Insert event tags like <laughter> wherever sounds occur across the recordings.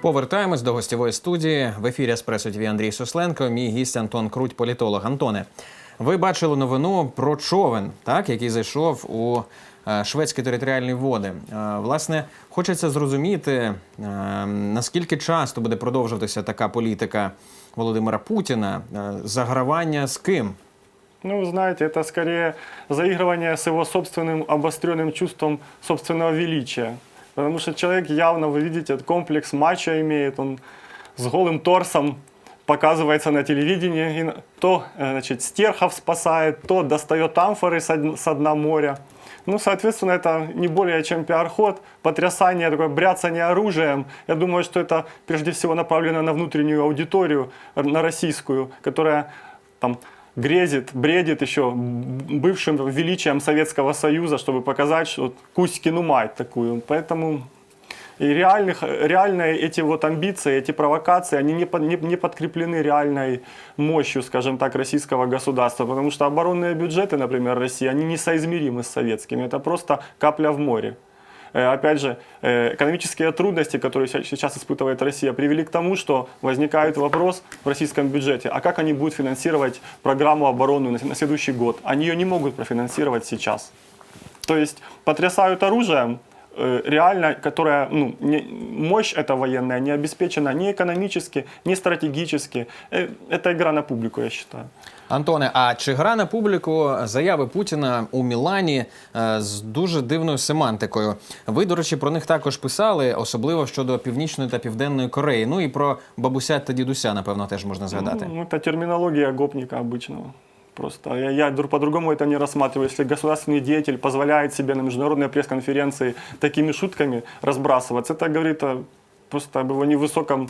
Повертаємось до гостєвої студії. В ефірі Еспресо ТВ Андрій Сосленко, мій гість Антон Круть, політолог. Антоне, ви бачили новину про човен, так, який зайшов у е, шведські територіальні води. Е, Власне, хочеться зрозуміти, е, наскільки часто буде продовжуватися така політика Володимира Путіна, е, загравання з ким? Ну, вы знаете, это скорее заигрывание с его собственным обостренным чувством собственного величия. Потому что человек явно, вы видите, комплекс матча имеет, он с голым торсом показывается на телевидении, и то э, значит, Стерхов спасает, то достает амфоры со дна моря. Ну, соответственно, это не более чем пиар-ход, потрясание, такое бряцание оружием. Я думаю, что это прежде всего направлено на внутреннюю аудиторию, р- на российскую, которая там грезит, бредит еще бывшим величием Советского Союза, чтобы показать, вот Кузькину мать такую. Поэтому и реальных, реальные эти вот амбиции, эти провокации, они не, не, не подкреплены реальной мощью, скажем так, российского государства. Потому что оборонные бюджеты, например, России, они несоизмеримы с советскими. Это просто капля в море. Э, Опять же, э, экономические трудности, которые се- сейчас испытывает Россия, привели к тому, что возникает вопрос в российском бюджете, а как они будут финансировать программу обороны на следующий год? Они ее не могут профинансировать сейчас. То есть потрясают оружием, э, реально, которая, ну, не- мощь эта военная не обеспечена ни экономически, ни стратегически. Это игра на публику, я считаю. Антоне, а чи гра на публіку заяви Путіна у Мілані е, з дуже дивною семантикою? Ви, до речі, про них також писали, особливо щодо Північної та Південної Кореї. Ну і про бабуся та дідуся, напевно, теж можна згадати. Ну, это терминология гопника обычного. Просто я, я дру- по-другому это не рассматриваю. Если государственный деятель позволяет себе на международной пресс-конференции такими шутками разбрасываться, это говорит о, просто об его невысоком,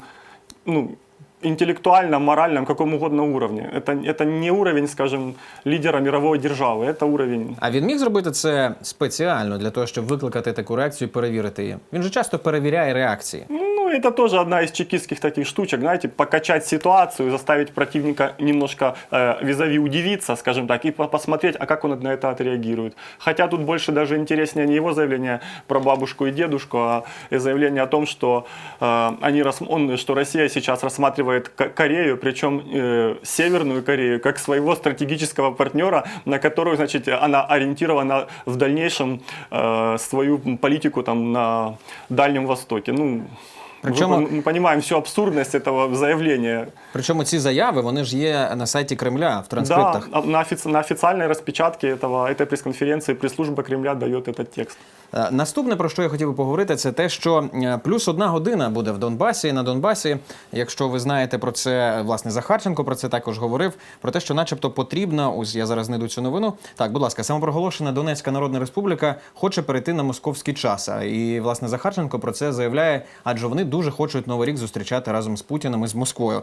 ну, интеллектуальном, моральном, каком угодно уровне. Это, это не уровень, скажем, лидера мировой державы, это уровень А він міг зробити це спеціально для того, щоб викликати таку реакцію і перевірити її. Він же часто перевіряє реакції. Ну, это тоже одна из чекистских таких штучек, знаете, покачать ситуацию, заставить противника немножко э, визави удивиться, скажем так, и по- посмотреть, а как он на это отреагирует. Хотя тут больше даже интереснее не его заявление про бабушку и дедушку, а заявление о том, что, э, они он, что Россия сейчас рассматривает Ко- Корею, причем э, Северную Корею, как своего стратегического партнера, на которую, значит, она ориентирована в дальнейшем э, свою политику там на Дальнем Востоке. Ну, Причем- мы, мы понимаем всю абсурдность этого заявления. Причому ці заяви вони ж є на сайті Кремля в Да, транскриптах. а на, офици- на официальной распечатке этого, этой пресс-конференции пресс-служба Кремля дает этот текст. Е, Наступне, про що я хотів би поговорити, це те, що е, плюс одна година буде в Донбасі. На Донбасі, якщо ви знаєте про це, е, власне, Захарченко про це також говорив. Про те, що, начебто, потрібна, ось я зараз знайду цю новину. Так, будь ласка, самопроголошена Донецька Народна Республіка хоче перейти на московський час. А, І власне Захарченко про це заявляє, адже вони дуже хочуть новий рік зустрічати разом з Путіним і з Москвою.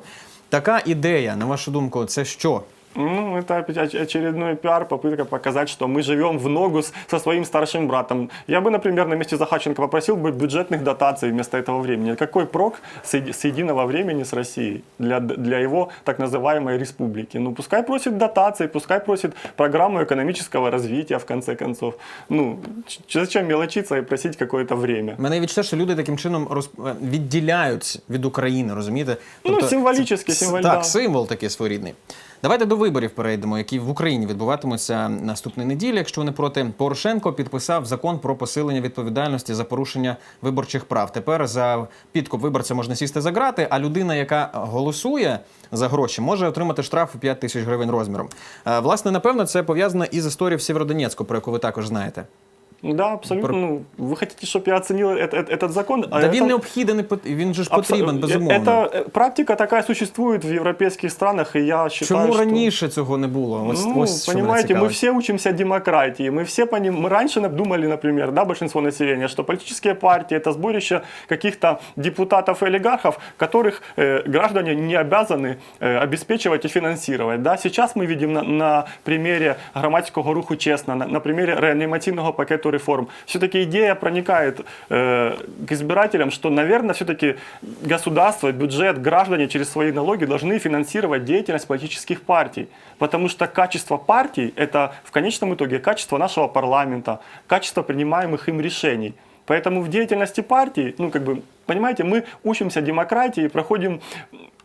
Така ідея, на вашу думку, це що? Ну, это опять оч- очередной пиар, попытка показать, что мы живем в ногу с- со своим старшим братом. Я бы, например, на месте Захарченко попросил бы бюджетных дотаций вместо этого времени. Какой прок с, еди- с единого времени с Россией для, для его так называемой республики? Ну, пускай просит дотаций, пускай просит программу экономического развития, в конце концов. Ну, ч- зачем мелочиться и просить какое-то время? Мене відчуття, що люди таким чином роз... е, відділяють від України, розумієте? Ну, символічний, це- символ, Так, да. символ такий своєрідний. Давайте до виборів перейдемо, які в Україні відбуватимуться наступної неділі. Якщо вони проти Порошенко підписав закон про посилення відповідальності за порушення виборчих прав. Тепер за підкуп виборця можна сісти за грати, а людина, яка голосує за гроші, може отримати штраф у 5 тисяч гривень розміром. Е, Власне, напевно, це пов'язано із історією в Сєвєродонецьку, про яку ви також знаєте. Да, абсолютно. Про- Ну, вы хотите, чтобы я оценил э- э- этот закон? А Та это- він необхідний, він же ж Абсо- потрібен, э, безумовно. Это э, практика такая существует в европейских странах, и я считаю, Чому что... раніше цього не було? Ось, Ну, ось що мене понимаете, мы цікавить. все учимся демократии. Мы все поним... мы раньше думали, например, да, большинство населения, что политические партии это сборище каких-то депутатов и олигархов, которых э, граждане не обязаны э, обеспечивать и финансировать. Да? Сейчас мы видим на, на примере громадського руху честно, на, на примере реанимативного пакету реформ. Все-таки идея проникает э, к избирателям, что, наверное, все-таки государство, бюджет, граждане через свои налоги должны финансировать деятельность политических партий. Потому что качество партий – это в конечном итоге качество нашего парламента, качество принимаемых им решений. Поэтому в деятельности партии, ну, как бы, понимаете, мы учимся демократии, проходим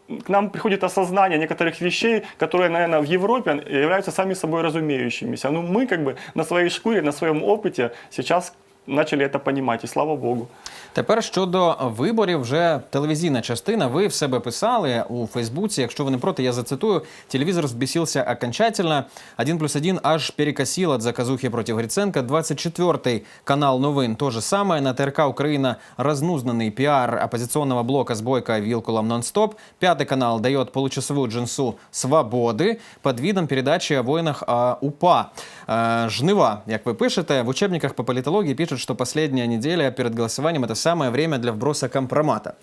к нам приходит осознание некоторых вещей, которые, наверное, в Европе являются сами собой разумеющимися. Ну, мы как бы на своей шкуре, на своем опыте сейчас начали это понимать, и слава богу. Тепер щодо виборів, вже телевізійна частина. Ви в себе писали у Фейсбуці. Якщо ви не проти, я зацитую. Телевизор взбесился окончательно. 1 плюс 1 аж перекосил от заказухи против Гриценко. 24-й канал новин то же самое. На ТРК Украина разнузданный пиар оппозиционного блока с Бойко Вилкулом нон-стоп. Пятый канал дает получасовую джинсу «Свободы» под видом передачи о войнах а, УПА. Э, Жнива, як ви пишете, в учебниках по политологии пишут, что последняя неделя перед голосованием – это самое время для вброса компромата.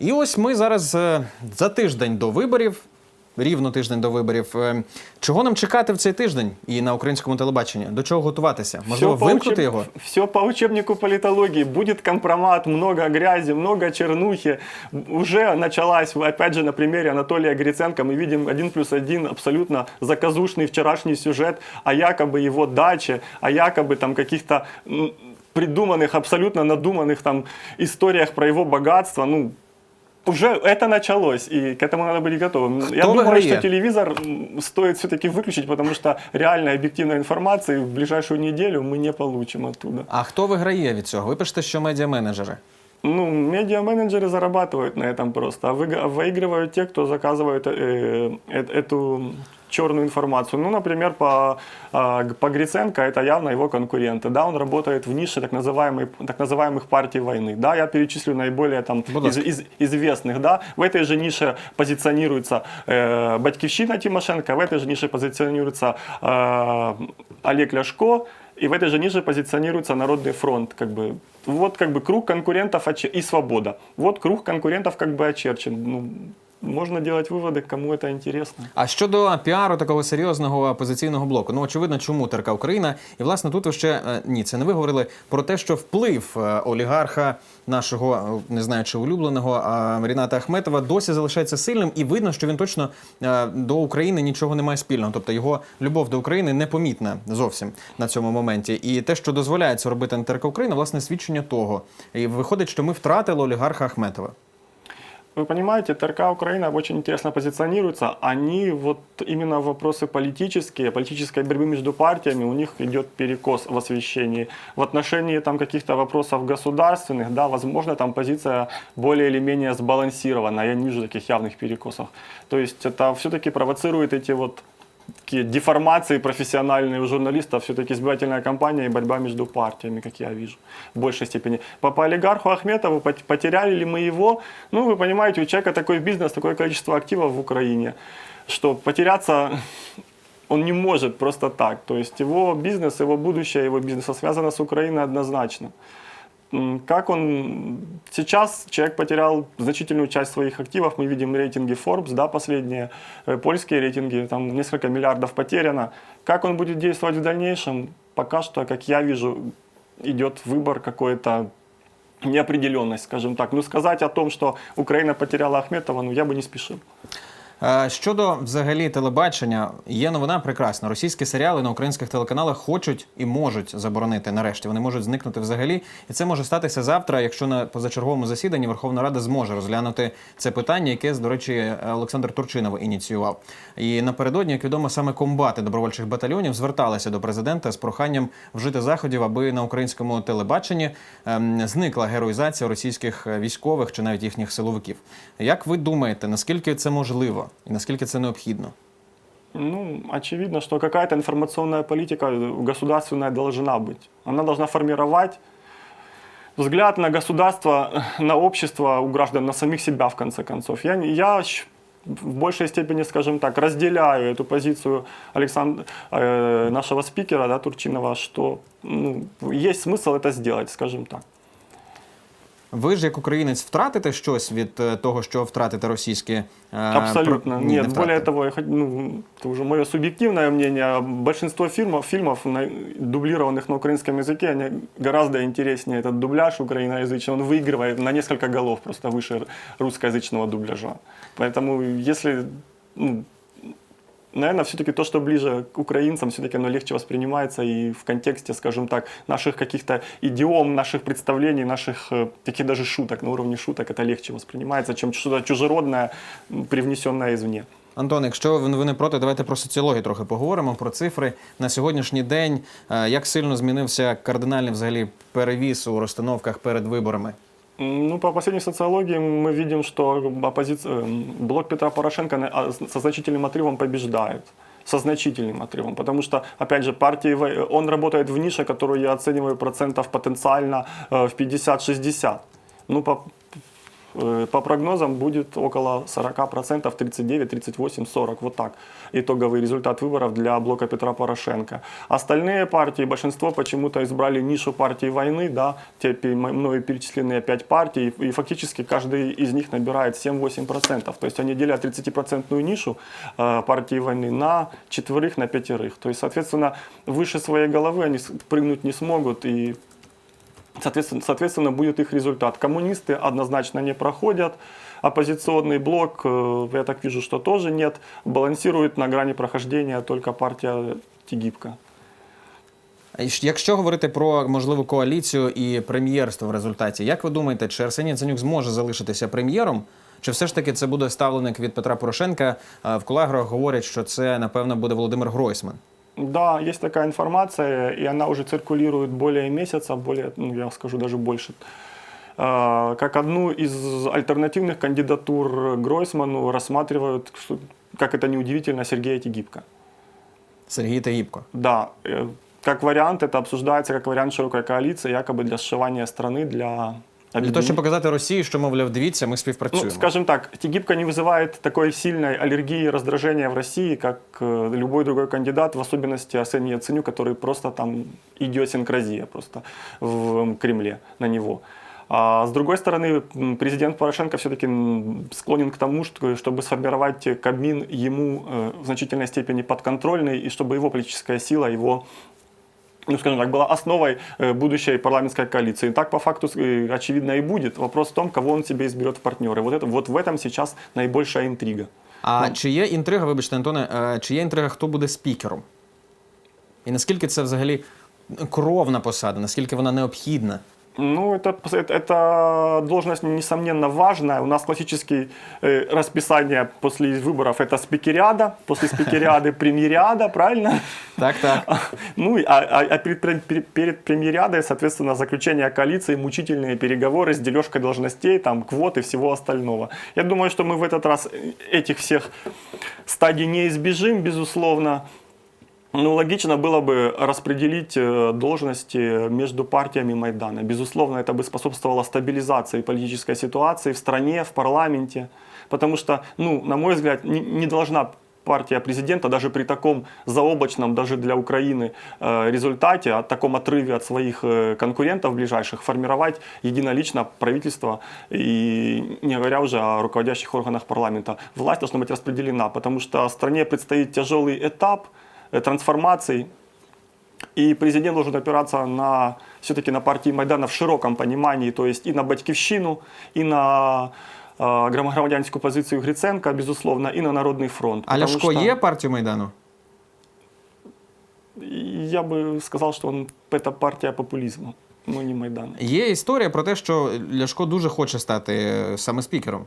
І ось ми зараз е, за тиждень до виборів, рівно тиждень до виборів. Е, Чого нам чекати в цей тиждень і на українському телебаченні? До чого готуватися? Можливо, Всё по вимкнути учеб- його? Все по учебнику политологии. Будет компромат, много грязи, много чернухи. Уже началась, опять же, на примере Анатолия Гриценко, мы видим один плюс один абсолютно заказушный вчерашний сюжет о якобы его даче, о якобы там каких-то м, придуманных, абсолютно надуманных там историях про его богатство. Ну, уже это началось, и к этому надо быть готовым. Я Кто думаю, выиграет? что телевизор м, стоит все-таки выключить, потому что реальной объективной информации в ближайшую неделю мы не получим оттуда. А хто виграє від цього? Ви пишете, що медіаменеджери. Ну, медиа-менеджеры зарабатывают на этом просто, а выга- выигрывают те, кто заказывает э, э, эту черную информацию. Ну, например, по, а, по Гриценко это явно его конкуренты. Да, он работает в нише так, называемой, так называемых партий войны. Да, я перечислю наиболее там, Будь из, из- известных. Да. В этой же нише позиционируется э, Батькивщина Тимошенко, в этой же нише позиционируется э, Олег Ляшко, и в этой же нише позиционируется Народный фронт. Как бы. Вот как бы круг конкурентов оче- и свобода. Вот круг конкурентов как бы очерчен. Ну, можно делать выводы, кому это интересно. А щодо піару такого серйозного опозиційного блоку, ну очевидно, чому ТРК Україна, і власне тут ви ще е, ні, це не ви говорили про те, що вплив е, олігарха нашого е, не знаю чи улюбленого а Ріната Ахметова досі залишається сильним, і видно, що він точно е, до України нічого не має спільного. Тобто його любов до України непомітна зовсім на цьому моменті. І те, що дозволяє це робити на ТРК Україна, власне, свідчення того. І виходить, що ми втратили олігарха Ахметова. Вы понимаете, ТРК Украина очень интересно позиционируется. Они вот именно вопросы политические, политической борьбы между партиями, у них идет перекос в освещении. В отношении там каких-то вопросов государственных, да, возможно, там позиция более или менее сбалансирована. Я не вижу таких явных перекосов. То есть это все-таки провоцирует эти вот такие деформации профессиональные у журналистов, все-таки избирательная кампания и борьба между партиями, как я вижу, в большей степени. По, по олигарху Ахметову пот- потеряли ли мы его? Ну, вы понимаете, у человека такой бизнес, такое количество активов в Украине, что потеряться <laughs> он не может просто так. То есть его бизнес, его будущее, его бизнес связано с Украиной однозначно. Как он сейчас человек потерял значительную часть своих активов, мы видим рейтинги Forbes, да, последние э, польские рейтинги, там несколько миллиардов потеряно. Как он будет действовать в дальнейшем, пока что, как я вижу, идет выбор какой-то неопределенность, скажем так. Ну, сказать о том, что Украина потеряла Ахметова, ну, я бы не спешил. Е, Щодо взагалі телебачення, є новина прекрасна. Російські серіали на українських телеканалах хочуть і можуть заборонити нарешті. Вони можуть зникнути взагалі, і це може статися завтра, якщо на позачерговому засіданні Верховна Рада зможе розглянути це питання, яке до речі Олександр Турчинов ініціював. І напередодні, як відомо, саме комбати добровольчих батальйонів зверталися до президента з проханням вжити заходів, аби на українському телебаченні ем, зникла героїзація російських військових чи навіть їхніх силовиків. Як ви думаєте, наскільки це можливо і наскільки це необхідно? Ну, очевидно, что какая-то информационная политика государственная должна быть. Она должна формировать взгляд на государство, на общество у граждан, на самих себя, в конце концов. Я, не- я щ- в большей степени, скажем так, разделяю эту позицию Александра, э, нашего спикера, да, Турчинова, что ну, есть смысл это сделать, скажем так. Ви ж як українець втратите щось від е, того, що втратите російське е, Абсолютно. про- Ні, не Нет, более втратите. того, я хот- ну, это уже мое субъективное мнение. Большинство фильмов, фильмов на- дублированных на украинском языке, они гораздо интереснее. Этот дубляж украиноязычный, он выигрывает на несколько голов просто выше русскоязычного дубляжа. Поэтому если ну, наверное, все-таки то, что ближе к украинцам, все-таки оно легче воспринимается и в контексте, скажем так, наших каких-то идиом, наших представлений, наших э, таких даже шуток, на уровне шуток это легче воспринимается, чем что-то чужеродное, привнесенное извне. Антон, якщо ви ви не проти, давайте про соціологію трохи поговоримо, про цифри. На сьогоднішній день е, як сильно змінився кардинальний взагалі перевіс у розстановках перед виборами? М, Ну, по последней социологии мы видим, что оппозиция, м, блок Петра Порошенко на- а, с- со значительным отрывом побеждает. Со значительным отрывом. Потому что, опять же, партии, в- он работает в нише, которую я оцениваю процентов потенциально э, в 50-60. Ну, по, э, по прогнозам будет около 40%, 39, 38, 40, вот так. Итоговый результат выборов для блока Петра Порошенко. Остальные партии, большинство почему-то избрали нишу партии войны, да, те мною перечисленные 5 партий, и фактически каждый из них набирает 7-8%. То есть они делят 30% нишу э, партии войны на четверых, на пятерых. То есть, соответственно, выше своей головы они прыгнуть не смогут, и Соответственно, соответственно, будет их результат. Коммунисты однозначно не проходят. Оппозиционный блок, э, я так вижу, что тоже нет. Балансирует на грани прохождения только партия Тигибка. А і ж- Якщо говорити про можливу коаліцію і прем'єрство в результаті, як ви думаєте, чи Арсеній Яценюк зможе залишитися прем'єром? Чи все ж таки це буде ставленик від Петра Порошенка? А В кулаграх говорять, що це напевно буде Володимир Гройсман. Да, есть такая информация, и она уже циркулирует более месяца, более, ну, я скажу даже больше. Э, Как одну из альтернативных кандидатур Гройсману рассматривают, что- как это неудивительно, Сергея Тигибка. Сергій Тагібко. Да, э, как вариант, это обсуждается как вариант широкой коалиции, якобы для сшивания страны, для Для того, щоб показати Росії, що мовляв, дивіться, ми співпрацюємо. Ну, скажем так, Тигибка не вызывает такой сильной аллергии и раздражения в России, как э, любой другой кандидат, в особенности Арсений Яценюк, который просто там идиосинкразия просто в м, Кремле на него. А с другой стороны, м, президент Порошенко все-таки склонен к тому, что, чтобы сформировать Кабмин ему э, в значительной степени подконтрольный, и чтобы его политическая сила, его ну, скажем так, была основой э, будущей парламентской коалиции. И так по факту э, очевидно и будет. Вопрос в том, кого он себе изберет в партнеры. Вот, это, вот в этом сейчас наибольшая интрига. А чи є інтрига, вибачте, Антоне, е, чи є інтрига, хто буде спікером? І наскільки це взагалі кровна посада, наскільки вона необхідна? Ну, это, это, это должность, несомненно, важная. У нас классическое э, расписание после выборов – это спикериада, после спикериады – премьериада, правильно? Так, так. <laughs> Ну, и- а, а- а перед, перед, перед премьериадой, соответственно, заключение коалиции, мучительные переговоры с дележкой должностей, там, квот и всего остального. Я думаю, что мы в этот раз этих всех стадий не избежим, безусловно. Ну, логично было бы распределить э, должности между партиями Майдана. Безусловно, это бы способствовало стабилизации политической ситуации в стране, в парламенте. Потому что, ну, на мой взгляд, не, должна партия президента даже при таком заоблачном, даже для Украины э, результате, о таком отрыве от своих э, конкурентов ближайших, формировать единолично правительство и не говоря уже о руководящих органах парламента. Власть должна быть распределена, потому что стране предстоит тяжелый этап э, трансформации, и президент должен опираться на все-таки на партии Майдана в широком понимании, то есть и на Батьківщину, и на э, громадянську позицію Гриценка, безусловно, и на Народный фронт. А Потому Ляшко что є партію Майдану? Я бы сказал, что он это партия популизма, но не Майдан. Є історія про те, що Ляшко дуже хоче стати е, саме спікером.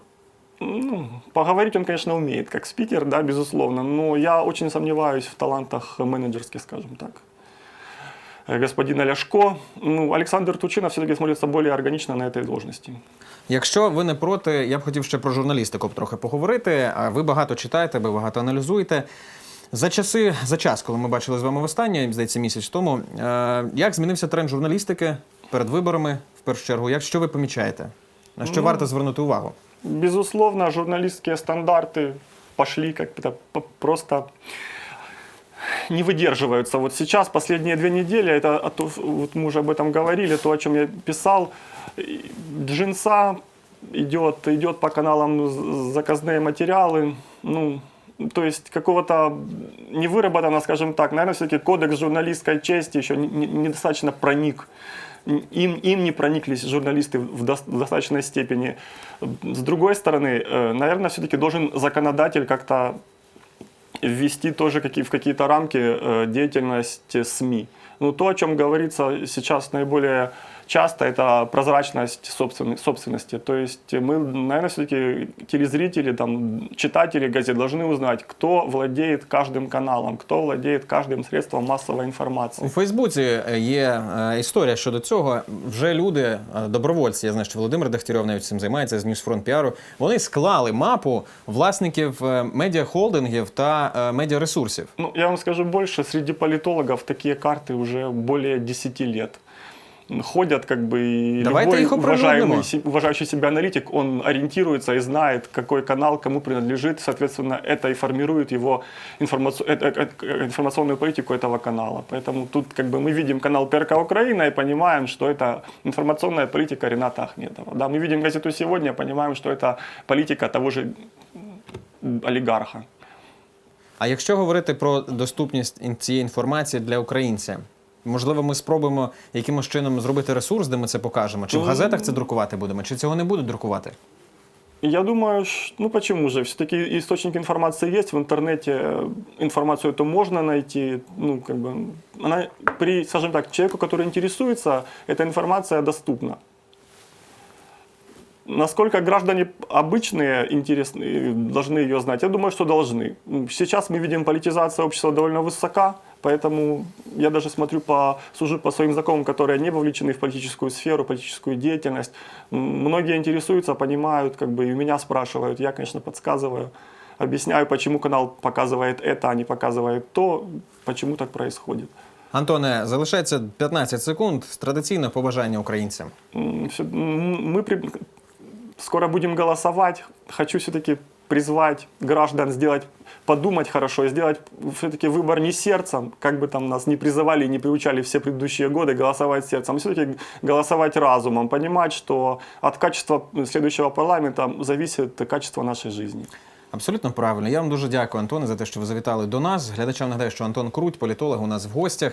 Ну, поговорить он, конечно, умеет, как спикер, да, безусловно, но я очень сомневаюсь в талантах менеджерских, скажем так. Э, Господина Ляшко, ну, Александр Тучинов все-таки смотрится более органично на этой должности. Якщо ви не проти, я б хотів ще про журналістику трохи поговорити. А ви багато читаєте, ви багато аналізуєте. За часи, за час, коли ми бачили з вами востаннє, здається, місяць тому, е, як змінився тренд журналістики перед виборами, в першу чергу? Як що ви помічаєте? На що варто звернути увагу? Безусловно, журналистские стандарты пошли как-то просто не выдерживаются. Вот сейчас, последние две недели, это то, вот мы уже об этом говорили, то, о чем я писал, джинса идет, идет по каналам заказные материалы, ну, то есть какого-то не выработано, скажем так, наверное, все-таки кодекс журналистской чести еще не- не- недостаточно проник. Им, им не прониклись журналисты в дос- в достаточной степени. С другой стороны, э, наверное, все-таки должен законодатель как-то ввести тоже какие, в какие-то рамки э, деятельность СМИ. Ну, то, о чем говорится сейчас наиболее часто, это прозрачность собственной- собственности. То есть мы, наверное, все-таки телезрители, там, читатели газет должны узнать, кто владеет каждым каналом, кто владеет каждым средством массовой У информации. Фейсбуці е, є е, історія щодо цього. Вже люди, е, добровольці, я знаю, що Володимир Дегтярьов навіть цим займається з Ньюсфронт піару. Вони склали мапу власників е, медіахолдингів та е, медіаресурсів. Ну, я вам скажу больше, среди политологов такие карты уже более 10 лет ходят, как бы, и Давайте любой их оприлюднимо. уважаемый, се- уважающий себя аналитик, он ориентируется и знает, какой канал кому принадлежит, соответственно, это и формирует его информаци- э, э, э, информационную политику этого канала. Поэтому тут как бы мы видим канал ПРК Украина и понимаем, что это информационная политика Рената Ахметова. Да, мы видим газету «Сегодня», понимаем, что это политика того же м, олигарха. А якщо говорити про доступність ін- цієї інформації для українця, можливо, ми спробуємо якимось чином зробити ресурс, де ми це покажемо, чи в Ну, газетах це друкувати будемо, чи цього не будуть друкувати? Я думаю, ш- ну почему же? Все-таки источник информации есть в интернете, э, информацию эту можно найти. Ну, как бы, она при, скажем так, человеку, который интересуется, эта информация доступна. Насколько граждане обычные интересные должны ее знать? Я думаю, что должны. М, Сейчас мы видим, политизация общества довольно высока, поэтому я даже смотрю по, сужу по своим знакомым, которые не вовлечены в политическую сферу, политическую деятельность. М, Многие интересуются, понимают, как бы и у меня спрашивают. Я, конечно, подсказываю, объясняю, почему канал показывает это, а не показывает то, почему так происходит. Антоне, залишається 15 секунд. Традиційне побажання українцям. М, всё- м, Мы при- скоро будем голосовать. Хочу все-таки призвать граждан сделать, подумать хорошо, и сделать все-таки выбор не сердцем, как бы там нас не призывали и не приучали все предыдущие годы голосовать сердцем, а все-таки голосовать разумом, понимать, что от качества следующего парламента зависит качество нашей жизни. Абсолютно правильно. Я вам дуже дякую, Антоне, за те, що ви завітали до нас. Глядачам нагадаю, що Антон Круть, політолог, у нас в гостях.